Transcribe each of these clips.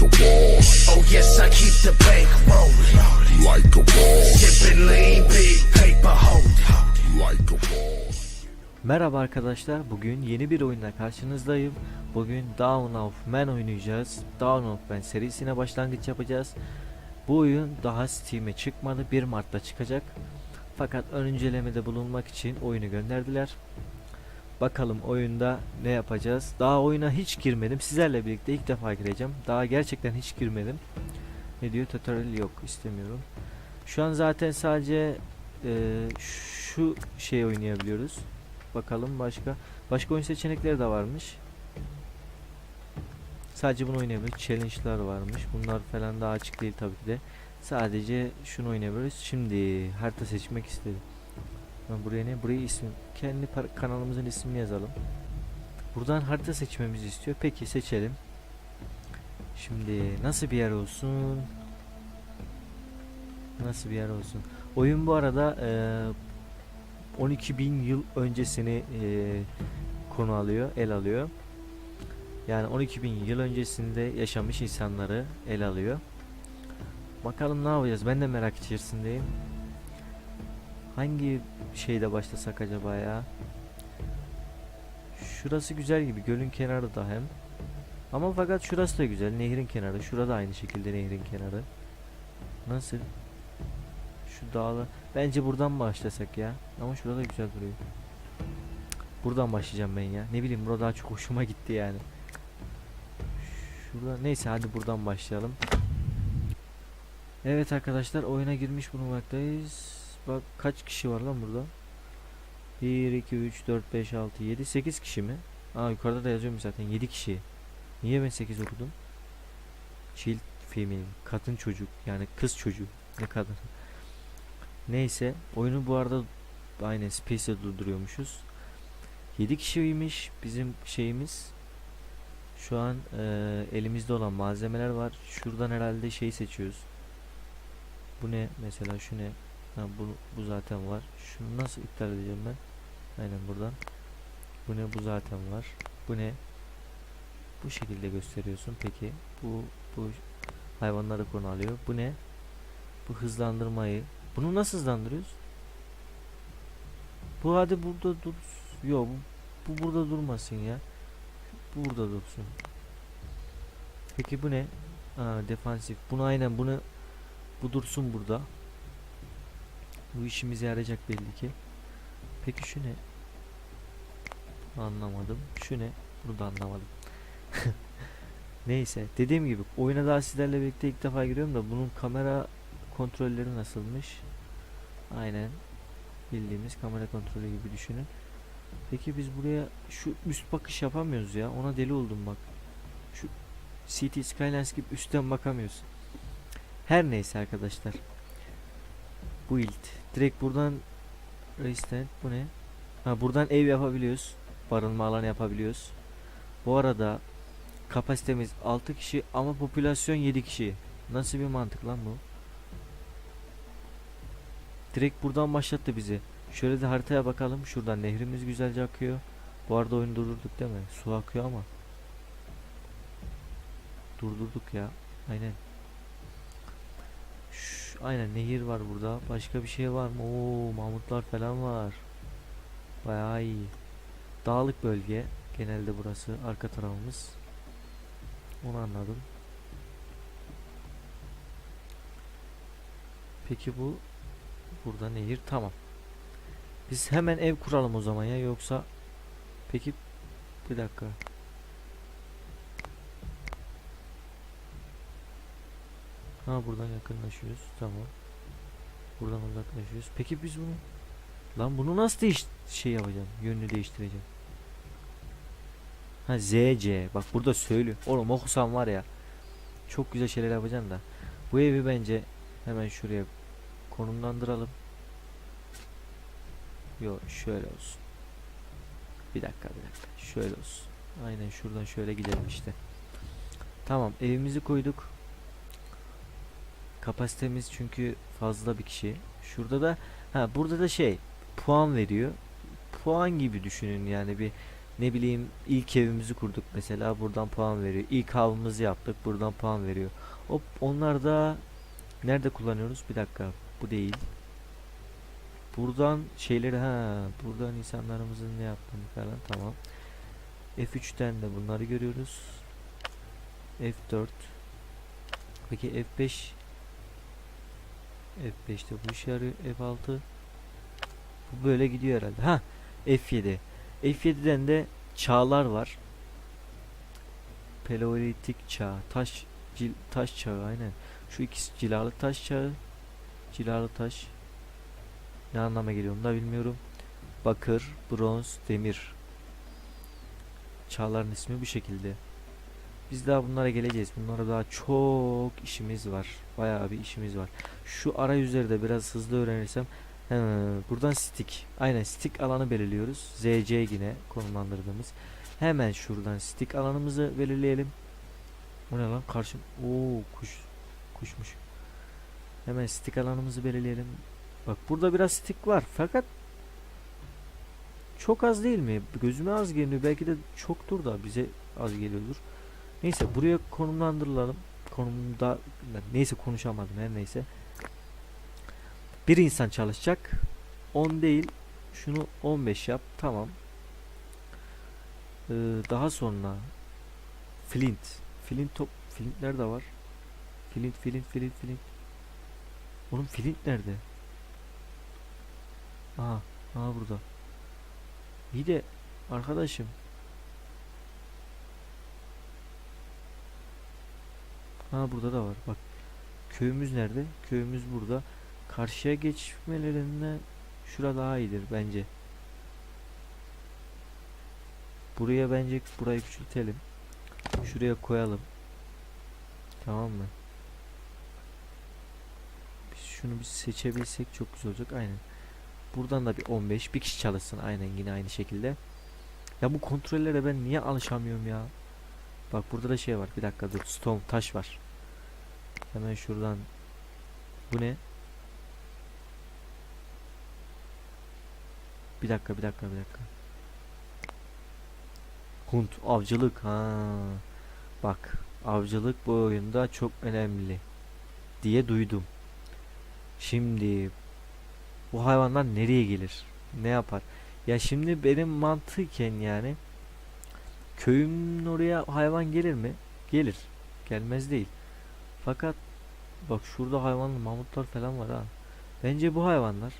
like a boss, Oh yes, I keep the bank rolling. like a boss, Sipping lean, big paper holding. like a boss. Merhaba arkadaşlar. Bugün yeni bir oyunla karşınızdayım. Bugün Dawn of Man oynayacağız. Dawn of Man serisine başlangıç yapacağız. Bu oyun daha Steam'e çıkmadı. 1 Mart'ta çıkacak. Fakat ön incelemede bulunmak için oyunu gönderdiler. Bakalım oyunda ne yapacağız. Daha oyuna hiç girmedim. Sizlerle birlikte ilk defa gireceğim. Daha gerçekten hiç girmedim. Ne diyor? Tutorial yok. istemiyorum. Şu an zaten sadece eee, şu şey oynayabiliyoruz. Bakalım başka. Başka oyun seçenekleri de varmış. Sadece bunu oynayabiliriz. Challenge'lar varmış. Bunlar falan daha açık değil tabii ki de. Sadece şunu oynayabiliriz. Şimdi harita seçmek istedim. Ben buraya ne? Buraya isim. Kendi kanalımızın ismini yazalım. Buradan harita seçmemizi istiyor. Peki seçelim. Şimdi nasıl bir yer olsun? Nasıl bir yer olsun? Oyun bu arada eee 12 bin yıl öncesini eee, konu alıyor, el alıyor. Yani 12 bin yıl öncesinde yaşamış insanları el alıyor. Bakalım ne yapacağız? Ben de merak içerisindeyim. Hangi şeyde başlasak acaba ya? Şurası güzel gibi. Gölün kenarı da hem. Ama fakat şurası da güzel. Nehrin kenarı. Şurada aynı şekilde nehrin kenarı. Nasıl? Şu dağlı. Bence buradan başlasak ya. Ama şurada güzel duruyor. Buradan başlayacağım ben ya. Ne bileyim burada daha çok hoşuma gitti yani. Şurada neyse hadi buradan başlayalım. Evet arkadaşlar oyuna girmiş bulunmaktayız. Bak kaç kişi var lan burada? 1 2 3 4 5 6 7 8 kişi mi? Aa yukarıda da yazıyorum zaten 7 kişi. Niye ben 8 okudum? Child female, kadın çocuk yani kız çocuğu. Ne kadın? Neyse oyunu bu arada aynen Space'e durduruyormuşuz. 7 kişiymiş bizim şeyimiz. Şu an eee, elimizde olan malzemeler var. Şuradan herhalde şeyi seçiyoruz. Bu ne mesela şu ne? Ha, bu, bu zaten var. Şunu nasıl iptal edeceğim ben? Aynen buradan. Bu ne? Bu zaten var. Bu ne? Bu şekilde gösteriyorsun. Peki bu bu hayvanları konu alıyor. Bu ne? Bu hızlandırmayı. Bunu nasıl hızlandırıyoruz? Bu hadi burada dur. Yok bu, bu burada durmasın ya. Bu burada dursun. Peki bu ne? Aa defansif. Bunu aynen bunu bu dursun burada. Bu işimize yarayacak belli ki. Peki şu ne? Anlamadım. Şu ne? Bunu da anlamadım. Neyse. Dediğim gibi oyuna daha sizlerle birlikte ilk defa giriyorum da bunun kamera kontrolleri nasılmış? Aynen. Bildiğimiz kamera kontrolü gibi düşünün. Peki biz buraya şu üst bakış yapamıyoruz ya. Ona deli oldum bak. Şu City Skylines gibi üstten bakamıyoruz. Her neyse arkadaşlar. Build. Direkt buradan Restant bu ne? Ha buradan ev yapabiliyoruz. Barınma alanı yapabiliyoruz. Bu arada kapasitemiz 6 kişi ama popülasyon 7 kişi. Nasıl bir mantık lan bu? Direkt buradan başlattı bizi. Şöyle de haritaya bakalım. Şuradan nehrimiz güzelce akıyor. Bu arada oyunu durdurduk değil mi? Su akıyor ama. Durdurduk ya. Aynen. Aynen nehir var burada. Başka bir şey var mı? Oo, mamutlar falan var. Bayağı iyi. Dağlık bölge. Genelde burası arka tarafımız. Onu anladım. Peki bu burada nehir tamam. Biz hemen ev kuralım o zaman ya yoksa peki bir dakika. Ha buradan yakınlaşıyoruz. Tamam. Buradan uzaklaşıyoruz. Peki biz bunu lan bunu nasıl değiş şey yapacağım? Yönünü değiştireceğim. Ha ZC. Bak burada söylüyor. Oğlum okusam var ya. Çok güzel şeyler yapacaksın da. Bu evi bence hemen şuraya konumlandıralım. Yo şöyle olsun. Bir dakika bir dakika. Şöyle olsun. Aynen şuradan şöyle gidelim işte. Tamam evimizi koyduk. Kapasitemiz çünkü fazla bir kişi. Şurada da ha burada da şey puan veriyor. Puan gibi düşünün yani bir Ne bileyim ilk evimizi kurduk mesela buradan puan veriyor. İlk avımızı yaptık buradan puan veriyor. Hop onlar da nerede kullanıyoruz? Bir dakika bu değil. Buradan şeyleri ha buradan insanlarımızın ne yaptığını falan tamam. F3'ten de bunları görüyoruz. F4 Peki F5 F5'te bu işe yarıyor. F6 Bu böyle gidiyor herhalde. Ha F7 F7'den de çağlar var. Paleolitik çağ, taş cil, taş çağı aynen. Şu ikisi cilalı taş çağı. Cilalı taş. Ne anlama geliyor onu da bilmiyorum. Bakır, bronz, demir. Çağların ismi bu şekilde. Biz daha bunlara geleceğiz. Bunlara daha çok işimiz var. Bayağı bir işimiz var. Şu arayüzleri de biraz hızlı öğrenirsem He, buradan stick. Aynen stick alanı belirliyoruz. ZC yine konumlandırdığımız. Hemen şuradan stick alanımızı belirleyelim. O ne lan karşım? Oo kuş kuşmuş. Hemen stick alanımızı belirleyelim. Bak burada biraz stick var fakat çok az değil mi? Gözüme az geliyor. Belki de çoktur da bize az geliyordur. Neyse buraya konumlandırılalım. Konumda neyse konuşamadım her neyse. Bir insan çalışacak. 10 değil. Şunu 15 yap. Tamam. Ee, daha sonra Flint. Flint top. Flint nerede var? Flint, Flint, Flint, Flint. Oğlum Flint nerede? Aha, aha burada. İyi de arkadaşım. Ha burada da var. Bak. Köyümüz nerede? Köyümüz burada. Karşıya geçmelerinde şura daha iyidir bence. Buraya bence burayı küçültelim. Şuraya koyalım. Tamam mı? Biz şunu bir seçebilsek çok güzel olacak. Aynen. Buradan da bir 15. Bir kişi çalışsın aynen yine aynı şekilde. Ya bu kontrollere ben niye alışamıyorum ya? Bak burada da şey var. Bir dakika dur. Stone taş var. Hemen şuradan. Bu ne? Bir dakika bir dakika bir dakika. Hunt avcılık ha. Bak avcılık bu oyunda çok önemli diye duydum. Şimdi bu hayvanlar nereye gelir? Ne yapar? Ya şimdi benim mantıken yani köyümün oraya hayvan gelir mi? Gelir. Gelmez değil. Fakat bak şurada hayvanlı mamutlar falan var ha. Bence bu hayvanlar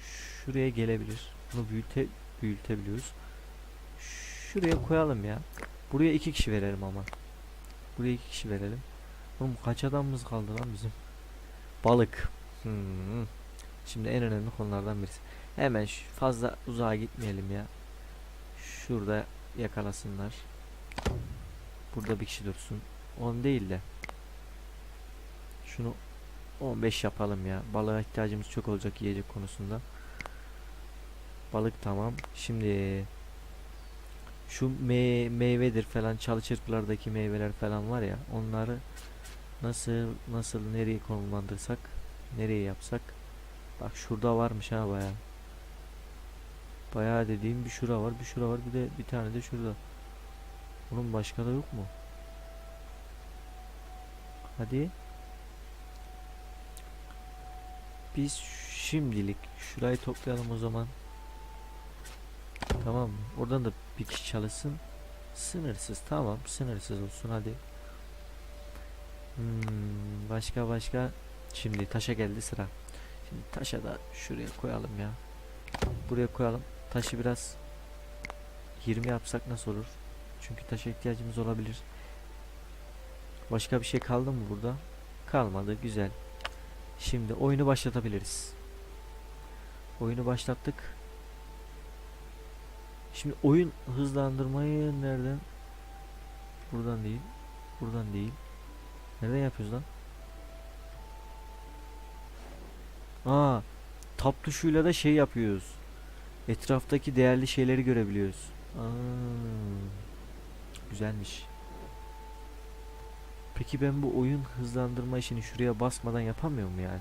şuraya gelebilir. Bunu büyüte büyütebiliyoruz. Şuraya koyalım ya. Buraya iki kişi verelim ama. Buraya iki kişi verelim. Oğlum kaç adamımız kaldı lan bizim? Balık. Hmm. Şimdi en önemli konulardan birisi. Hemen fazla uzağa gitmeyelim ya. Şurada yakalasınlar. Burada bir kişi dursun. 10 değil de. Şunu 15 yapalım ya. Balığa ihtiyacımız çok olacak yiyecek konusunda. Balık tamam. Şimdi şu me meyvedir falan çalı çırpılardaki meyveler falan var ya onları nasıl nasıl nereye konumlandırsak nereye yapsak bak şurada varmış ha baya baya dediğim bir şura var bir şura var bir de bir tane de şurada bunun başka da yok mu hadi biz şimdilik şurayı toplayalım o zaman Tamam mı? Oradan da bir kişi çalışsın. Sınırsız tamam sınırsız olsun hadi. Hmm, başka başka. Şimdi taşa geldi sıra. Şimdi taşa da şuraya koyalım ya. Buraya koyalım. Taşı biraz 20 yapsak nasıl olur? Çünkü taşa ihtiyacımız olabilir. Başka bir şey kaldı mı burada? Kalmadı. Güzel. Şimdi oyunu başlatabiliriz. Oyunu başlattık. Şimdi oyun hızlandırmayı nereden? Buradan değil. Buradan değil. Nereden yapıyoruz lan? Aa, tab tuşuyla da şey yapıyoruz. Etraftaki değerli şeyleri görebiliyoruz. Aa, güzelmiş. Peki ben bu oyun hızlandırma işini şuraya basmadan yapamıyor mu yani?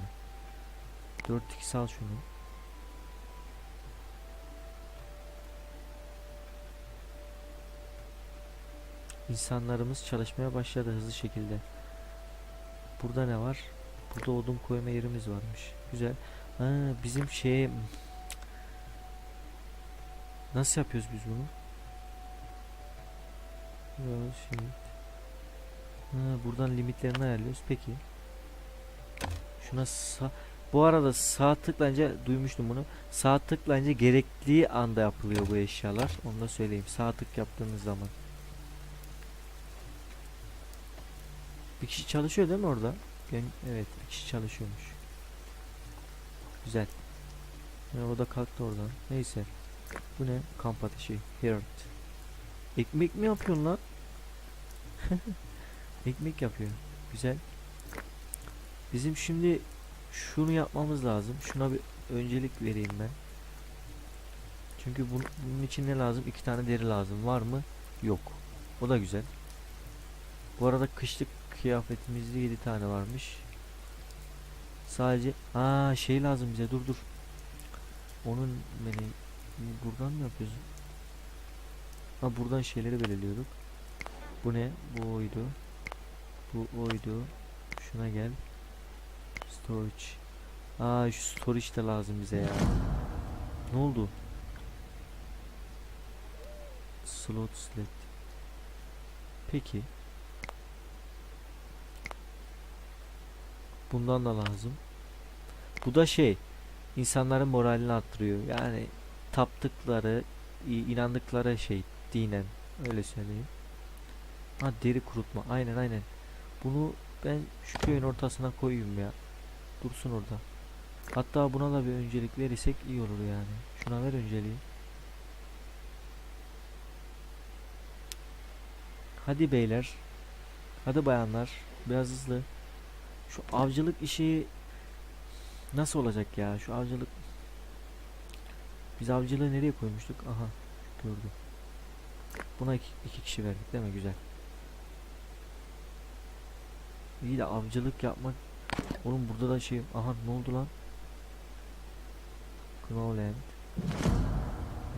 4-2 al şunu. İnsanlarımız çalışmaya başladı hızlı şekilde. Burada ne var? Burada odun koyma yerimiz varmış. Güzel. Ha, bizim şey Nasıl yapıyoruz biz bunu? Yo, şey. Ha, buradan limitlerini ayarlıyoruz. Peki. Şuna sağ bu arada sağ tıklayınca duymuştum bunu. Sağ tıklayınca gerektiği anda yapılıyor bu eşyalar. Onu da söyleyeyim. Sağ tık yaptığınız zaman. Bir kişi çalışıyor değil mi orada? Evet bir kişi çalışıyormuş. Güzel. Ya, o da kalktı oradan. Neyse. Bu ne? Kamp ateşi. Heart. Ekmek mi yapıyorsun lan? Ekmek yapıyor. Güzel. Bizim şimdi şunu yapmamız lazım. Şuna bir öncelik vereyim ben. Çünkü bun- bunun için ne lazım? İki tane deri lazım. Var mı? Yok. O da güzel. Bu arada kışlık kıyafetimizde 7 tane varmış. Sadece aa şey lazım bize. Dur dur. Onun beni buradan mı yapıyoruz? Ha buradan şeyleri belirliyorduk. Bu ne? Bu oydu. Bu oydu. Şuna gel. Storage. Aa şu storage de lazım bize ya. Ne oldu? Slot select. Peki. Bundan da lazım. Bu da şey insanların moralini arttırıyor. Yani taptıkları, inandıkları şey dinen öyle söyleyeyim. Ha deri kurutma. Aynen aynen. Bunu ben şu köyün ortasına koyayım ya. Dursun orada. Hatta buna da bir öncelik verirsek iyi olur yani. Şuna ver önceliği. Hadi beyler. Hadi bayanlar. Biraz hızlı. Şu avcılık işi nasıl olacak ya? Şu avcılık biz avcılığı nereye koymuştuk? Aha gördüm. Buna iki, iki kişi verdik değil mi? Güzel. İyi de avcılık yapmak Oğlum burada da şey aha ne oldu lan? Knowland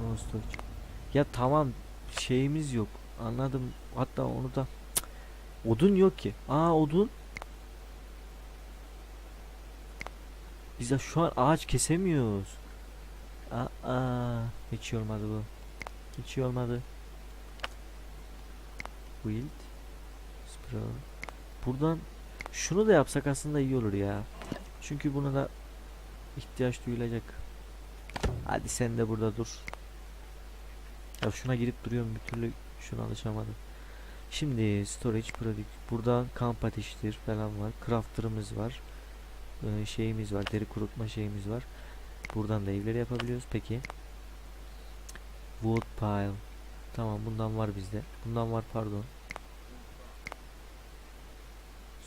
No storage. Ya tamam şeyimiz yok. Anladım. Hatta onu da Cık, odun yok ki. Aa odun. Biz de şu an ağaç kesemiyoruz. Aa hiç iyi olmadı bu. Hiç iyi olmadı. Wild Sprout. Buradan şunu da yapsak aslında iyi olur ya. Çünkü buna da ihtiyaç duyulacak. Hadi sen de burada dur. Ya şuna girip duruyorum bir türlü şuna alışamadım. Şimdi storage product burada kamp ateşidir falan var. Crafter'ımız var. Ee, şeyimiz var. Deri kurutma şeyimiz var. Buradan da evleri yapabiliyoruz. Peki. Wood pile. Tamam bundan var bizde. Bundan var pardon.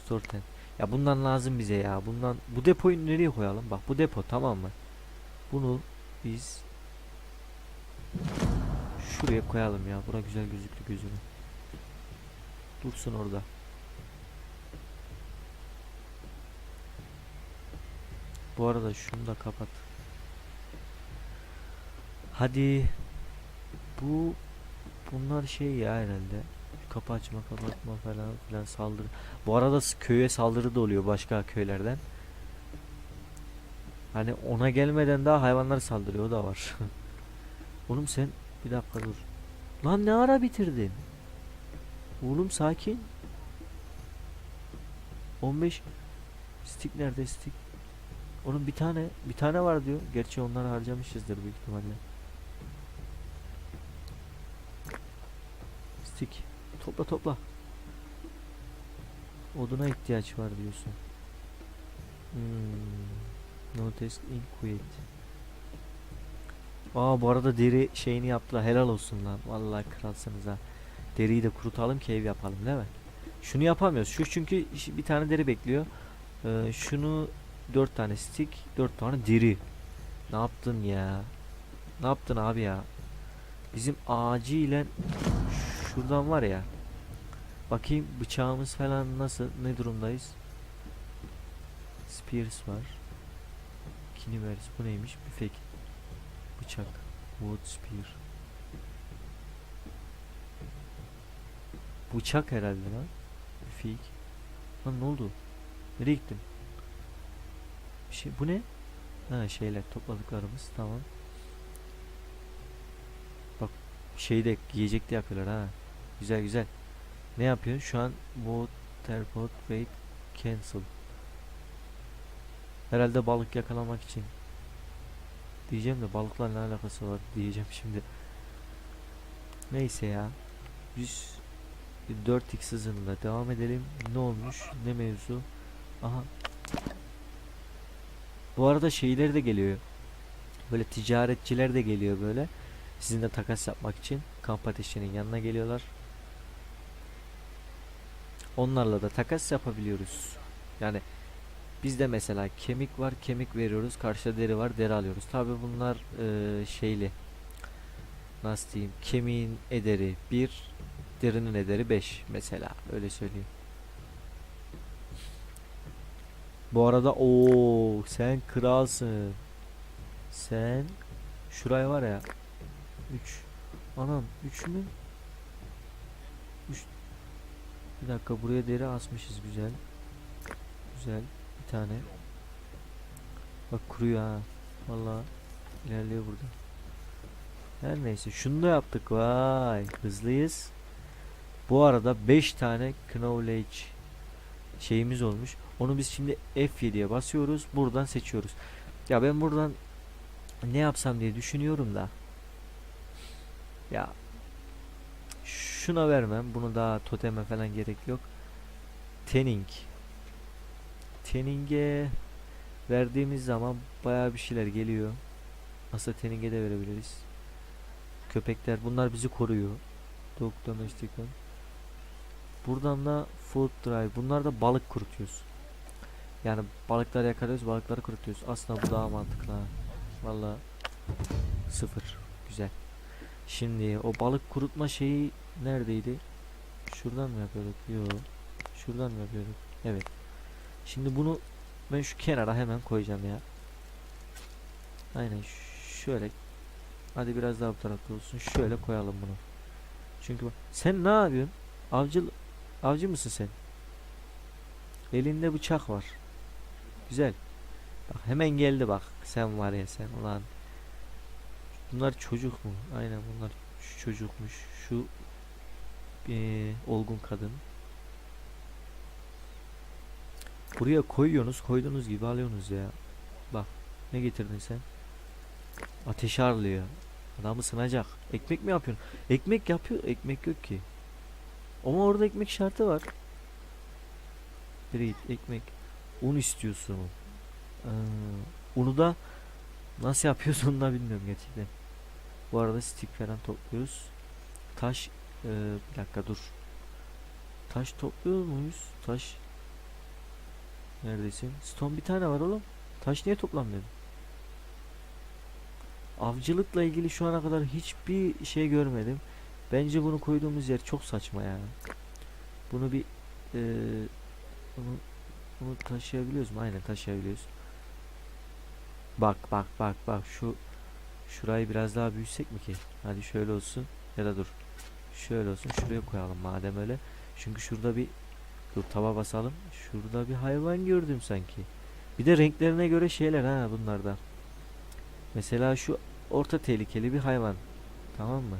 Store tent. Ya bundan lazım bize ya. Bundan bu depoyu nereye koyalım? Bak bu depo tamam mı? Bunu biz şuraya koyalım ya. Bura güzel gözüklü gözüme. Dursun orada. Bu arada şunu da kapat. Hadi. Bu bunlar şey ya herhalde. Kapı açma kapatma falan filan saldırı. Bu arada köye saldırı da oluyor başka köylerden. Hani ona gelmeden daha hayvanlar saldırıyor da var. Oğlum sen bir dakika dur. Lan ne ara bitirdin? Oğlum sakin. 15 stick nerede stick? Oğlum bir tane bir tane var diyor. Gerçi onları harcamışızdır büyük ihtimalle. Stick. Topla topla. Oduna ihtiyaç var diyorsun. Hmm. No test in quit. Aa bu arada deri şeyini yaptılar. Helal olsun lan. Vallahi kralsınız ha. Deriyi de kurutalım ki ev yapalım değil mi? Şunu yapamıyoruz. Şu çünkü bir tane deri bekliyor. Ee, şunu dört tane stick, dört tane deri. Ne yaptın ya? Ne yaptın abi ya? Bizim acilen şuradan var ya. Bakayım bıçağımız falan nasıl ne durumdayız? Spears var. Kinivers bu neymiş? Büfek. Bıçak. Wood spear. bıçak herhalde lan. Fik. Lan ne oldu? Nereye gittin? Bir şey bu ne? Ha şeyler topladıklarımız tamam. Bak şeyde yiyecek de yapıyorlar ha. Güzel güzel. Ne yapıyor? Şu an waterpot wait cancel. Herhalde balık yakalamak için. Diyeceğim de balıkla ne alakası var diyeceğim şimdi. Neyse ya. Biz 4x hızında devam edelim. Ne olmuş? Ne mevzu? Aha. Bu arada şeyler de geliyor. Böyle ticaretçiler de geliyor böyle. Sizinle takas yapmak için kamp ateşinin yanına geliyorlar. Onlarla da takas yapabiliyoruz. Yani bizde mesela kemik var, kemik veriyoruz. Karşıda deri var, deri alıyoruz. Tabi bunlar eee, şeyli. Nasıl diyeyim? Kemiğin ederi 1, derinin ederi 5 mesela. Öyle söyleyeyim. Bu arada o sen kralsın. Sen şuraya var ya 3 Anam 3 mü? 3 Bir dakika buraya deri asmışız güzel. Güzel bir tane. Bak kuruyor ha. Vallahi ilerliyor burada. Her neyse şunu da yaptık vay hızlıyız. Bu arada 5 tane knowledge şeyimiz olmuş. Onu biz şimdi F7'ye basıyoruz. Buradan seçiyoruz. Ya ben buradan ne yapsam diye düşünüyorum da. Ya şuna vermem. Bunu daha toteme falan gerek yok. Tening. Tening'e verdiğimiz zaman bayağı bir şeyler geliyor. Aslında Tening'e de verebiliriz. Köpekler bunlar bizi koruyor. Dog domestic. Buradan da food drive. Bunlar da balık kurutuyoruz. Yani balıkları yakalıyoruz, balıkları kurutuyoruz. Aslında bu daha mantıklı. Valla sıfır. Güzel. Şimdi o balık kurutma şeyi neredeydi? Şuradan mı yapıyorduk? Yok. Şuradan mı yapıyorduk? Evet. Şimdi bunu ben şu kenara hemen koyacağım ya. Aynen şöyle. Hadi biraz daha bu tarafta olsun. Şöyle koyalım bunu. Çünkü bak sen ne yapıyorsun? Avcı avcı mısın sen? Elinde bıçak var. Güzel. Bak hemen geldi bak. Sen var ya sen ulan. Bunlar çocuk mu? Aynen bunlar çocukmuş. Şu eee, olgun kadın. Buraya koyuyorsunuz. Koyduğunuz gibi alıyorsunuz ya. Bak ne getirdin sen? Ateş arlıyor. Adamı sınacak. Ekmek mi yapıyorsun? Ekmek yapıyor. Ekmek yok ki. Ama orada ekmek şartı var. Bread, ekmek. Un istiyorsun. Ee, unu da nasıl yapıyorsun onu da bilmiyorum gerçekten. Bu arada stick falan topluyoruz. Taş ee, bir dakika dur. Taş topluyor muyuz? Taş Neredesin? Stone bir tane var oğlum. Taş niye toplamıyor? Avcılıkla ilgili şu ana kadar hiçbir şey görmedim. Bence bunu koyduğumuz yer çok saçma ya. Bunu bir eee bunu, bunu taşıyabiliyoruz mu? Aynen taşıyabiliyoruz. Bak bak bak bak şu şurayı biraz daha büyütsek mi ki? Hadi şöyle olsun ya da dur. Şöyle olsun şuraya koyalım madem öyle. Çünkü şurada bir dur tava basalım. Şurada bir hayvan gördüm sanki. Bir de renklerine göre şeyler ha bunlarda. Mesela şu orta tehlikeli bir hayvan. Tamam mı?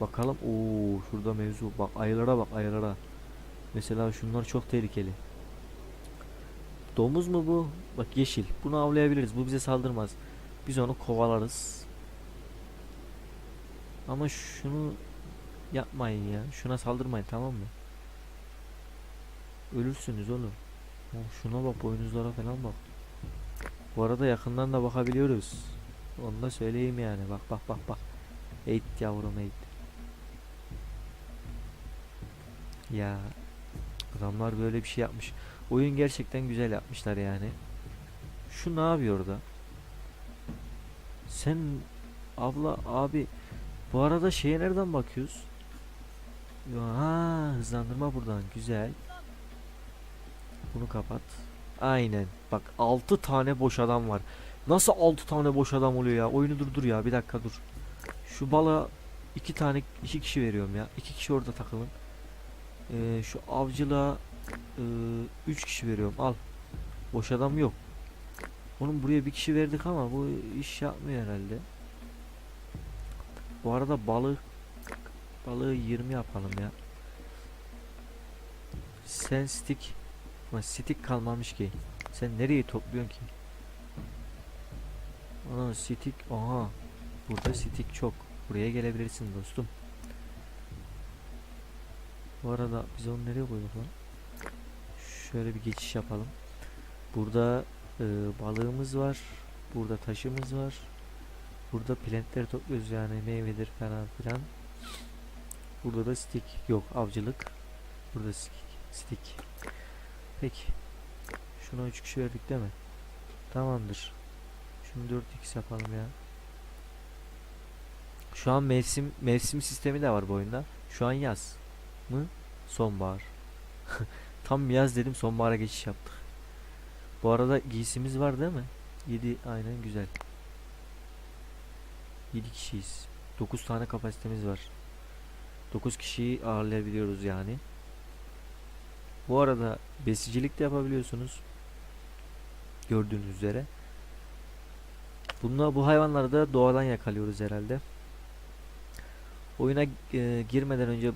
Bakalım. Oo şurada mevzu. Bak ayılara bak ayılara. Mesela şunlar çok tehlikeli. Domuz mu bu? Bak yeşil. Bunu avlayabiliriz. Bu bize saldırmaz. Biz onu kovalarız. Ama şunu yapmayın ya. Şuna saldırmayın tamam mı? Ölürsünüz oğlum. Oh, şuna bak boynuzlara falan bak. Bu arada yakından da bakabiliyoruz. Onu da söyleyeyim yani. Bak bak bak bak. Eğit yavrum eğit. Ya adamlar böyle bir şey yapmış. Oyun gerçekten güzel yapmışlar yani. Şu ne yapıyor orada? Sen abla abi bu arada şeye nereden bakıyoruz? Ha hızlandırma buradan güzel. Bunu kapat. Aynen. Bak 6 tane boş adam var. Nasıl 6 tane boş adam oluyor ya? Oyunu durdur ya. Bir dakika dur. Şu bala iki tane iki kişi veriyorum ya. İki kişi orada takılın. Ee, şu avcılığa 3 kişi veriyorum. Al. Boş adam yok. Onun buraya bir kişi verdik ama bu iş yapmıyor herhalde. Bu arada balık balığı 20 yapalım ya. Sen stick ama stick kalmamış ki. Sen nereye topluyorsun ki? Ana stick aha. Burada stick çok. Buraya gelebilirsin dostum. Bu arada biz onu nereye koyduk lan? Şöyle bir geçiş yapalım. Burada e, balığımız var. Burada taşımız var. Burada plantleri topluyoruz yani meyvedir falan filan. Burada da stick yok avcılık. Burada stick. stick. Peki. Şuna 3 kişi verdik değil mi? Tamamdır. Şunu 4x yapalım ya. Şu an mevsim mevsim sistemi de var bu oyunda. Şu an yaz mı? Sonbahar. Tam yaz dedim sonbahara geçiş yaptık. Bu arada giysimiz var değil mi? 7 aynen güzel. 7 kişiyiz. 9 tane kapasitemiz var. 9 kişiyi ağırlayabiliyoruz yani. Bu arada besicilik de yapabiliyorsunuz. Gördüğünüz üzere. Bunlar bu hayvanları da doğadan yakalıyoruz herhalde. Oyuna e, girmeden önce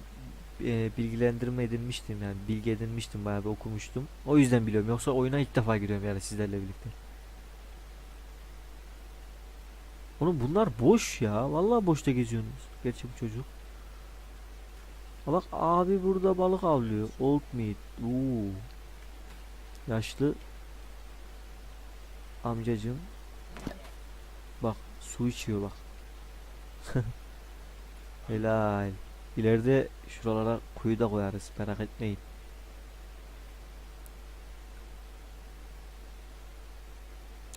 e, bilgilendirme edinmiştim yani bilgi edinmiştim bayağı bir okumuştum. O yüzden biliyorum. Yoksa oyuna ilk defa giriyorum yani sizlerle birlikte. Oğlum bunlar boş ya. Vallahi boşta geziyorsunuz. Gerçi bu çocuk. Bak abi burada balık avlıyor. Old meat. Oo. Yaşlı amcacım. Bak su içiyor bak. Helal. İleride şuralara kuyu da koyarız merak etmeyin.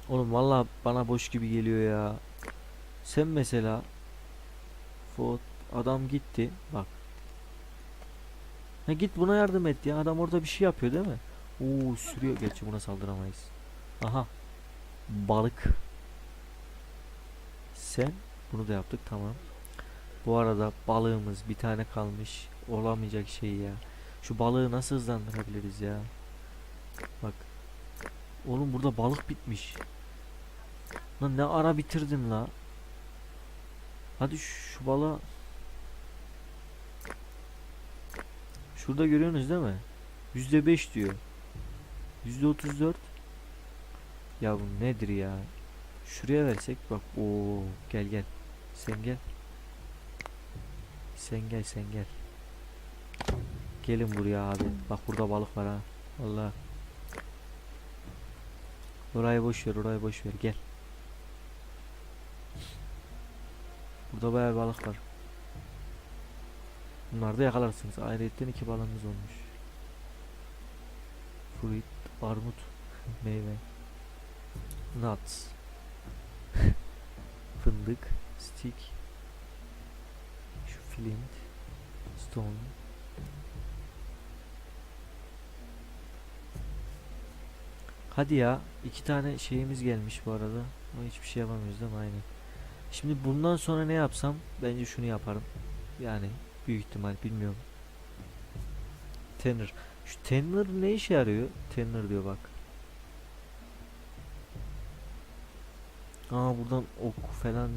Oğlum valla bana boş gibi geliyor ya. Sen mesela Fot adam gitti bak. Ha git buna yardım et ya. Adam orada bir şey yapıyor değil mi? Oo sürüyor. Gerçi buna saldıramayız. Aha. Balık. Sen bunu da yaptık tamam. Bu arada balığımız bir tane kalmış. Olamayacak şey ya. Şu balığı nasıl hızlandırabiliriz ya? Bak. Oğlum burada balık bitmiş. Lan ne ara bitirdin la? Hadi şu balığa. Şurada görüyorsunuz değil mi? Yüzde beş diyor. Yüzde otuz dört. Ya bu nedir ya? Şuraya versek bak. Oo gel gel. Sen gel. Sen gel sen gel. Gelin buraya abi. Bak burada balık var ha. Allah. Orayı boş ver, orayı boş ver. Gel. Burada bayağı balık var. Bunları da yakalarsınız. Ayrıyetten iki balığımız olmuş. Fruit, armut, meyve. Nuts. Fındık, stick. Şu flint, stone. Hadi ya, iki tane şeyimiz gelmiş bu arada. Ama hiçbir şey yapamıyoruz değil mi? Aynen. Şimdi bundan sonra ne yapsam bence şunu yaparım. Yani büyük ihtimal bilmiyorum. Tanner. Şu Tanner ne işe yarıyor? Tanner diyor bak. Aa buradan ok falan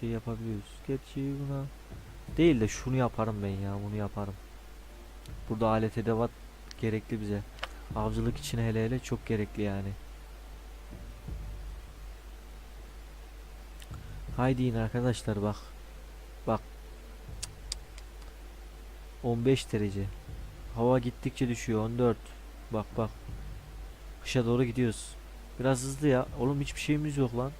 şey yapabiliyoruz. Gerçi buna değil de şunu yaparım ben ya bunu yaparım. Burada alet edevat gerekli bize. Avcılık için hele hele çok gerekli yani. Haydi yine arkadaşlar. Bak. 15 derece. Hava gittikçe düşüyor 14. Bak bak. Kışa doğru gidiyoruz. Biraz hızlı ya. Oğlum hiçbir şeyimiz yok lan.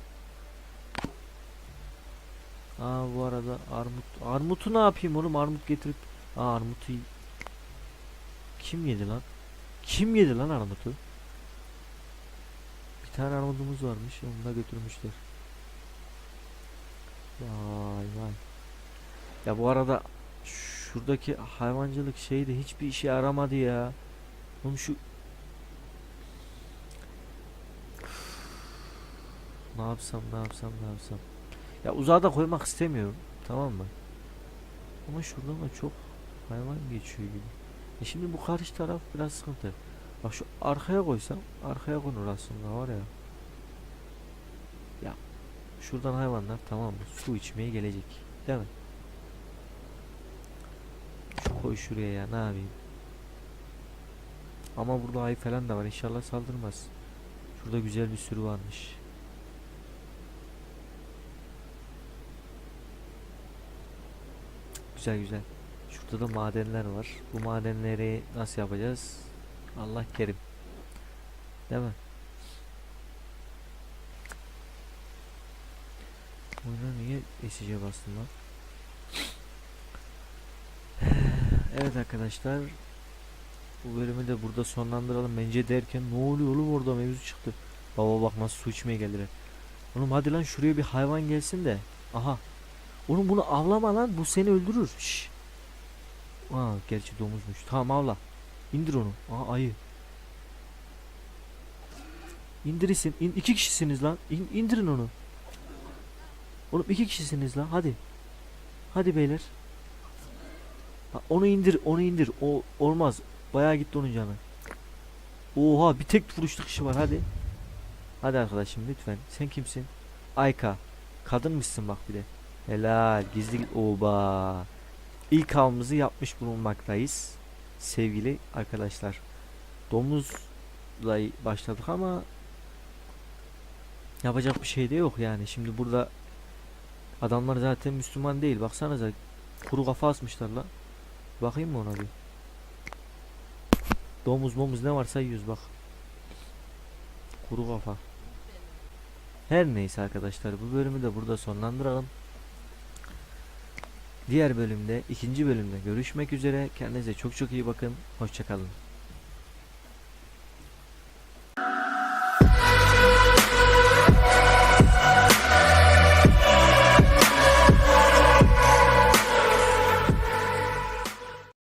Aa bu arada armut. Armutu ne yapayım oğlum? Armut getirip. Aa armutu kim yedi lan? Kim yedi lan armutu? Bir tane armudumuz varmış. Onu da götürmüşler. Vay vay. Ya bu arada şuradaki hayvancılık şeyi de hiçbir işe yaramadı ya. Oğlum şu ne yapsam ne yapsam ne yapsam. Ya uzağa da koymak istemiyorum. Tamam mı? Ama şuradan da çok hayvan geçiyor gibi. E şimdi bu karşı taraf biraz sıkıntı. Bak şu arkaya koysam arkaya konur aslında var ya. Ya şuradan hayvanlar tamam mı? Su içmeye gelecek. Değil mi? Şu koy şuraya ya ne yapayım? Ama burada ayı falan da var. İnşallah saldırmaz. Şurada güzel bir sürü varmış. Güzel güzel. Şurada da madenler var. Bu madenleri nasıl yapacağız? Allah kerim. Değil mi? Oyuna niye SC bastım lan? Evet arkadaşlar. Bu bölümü de burada sonlandıralım bence derken ne oluyor oğlum orada mevzu çıktı. Baba bak nasıl su içmeye geldiler. Oğlum hadi lan şuraya bir hayvan gelsin de. Aha. Oğlum bunu avlama lan bu seni öldürür. Şş. Aa gerçi domuzmuş. Tamam avla. İndir onu. Aa ayı. İndirisin. İn, iki kişisiniz lan. İn, indirin onu. Oğlum iki kişisiniz lan. Hadi. Hadi beyler. Onu indir. Onu indir. O olmaz. Bayağı gitti onun canı. Oha bir tek vuruşluk işi var. Hadi. Hadi arkadaşım lütfen. Sen kimsin? Ayka. Kadınmışsın bak bir de. Helal. Gizli oba. İlk avımızı yapmış bulunmaktayız. Sevgili arkadaşlar. Domuzla başladık ama yapacak bir şey de yok yani. Şimdi burada adamlar zaten Müslüman değil. Baksanıza kuru kafa asmışlar la. Bakayım mı ona bir? Domuz momuz ne varsa yiyoruz bak. Kuru kafa. Her neyse arkadaşlar bu bölümü de burada sonlandıralım. Diğer bölümde, ikinci bölümde görüşmek üzere. Kendinize çok çok iyi bakın. Hoşçakalın.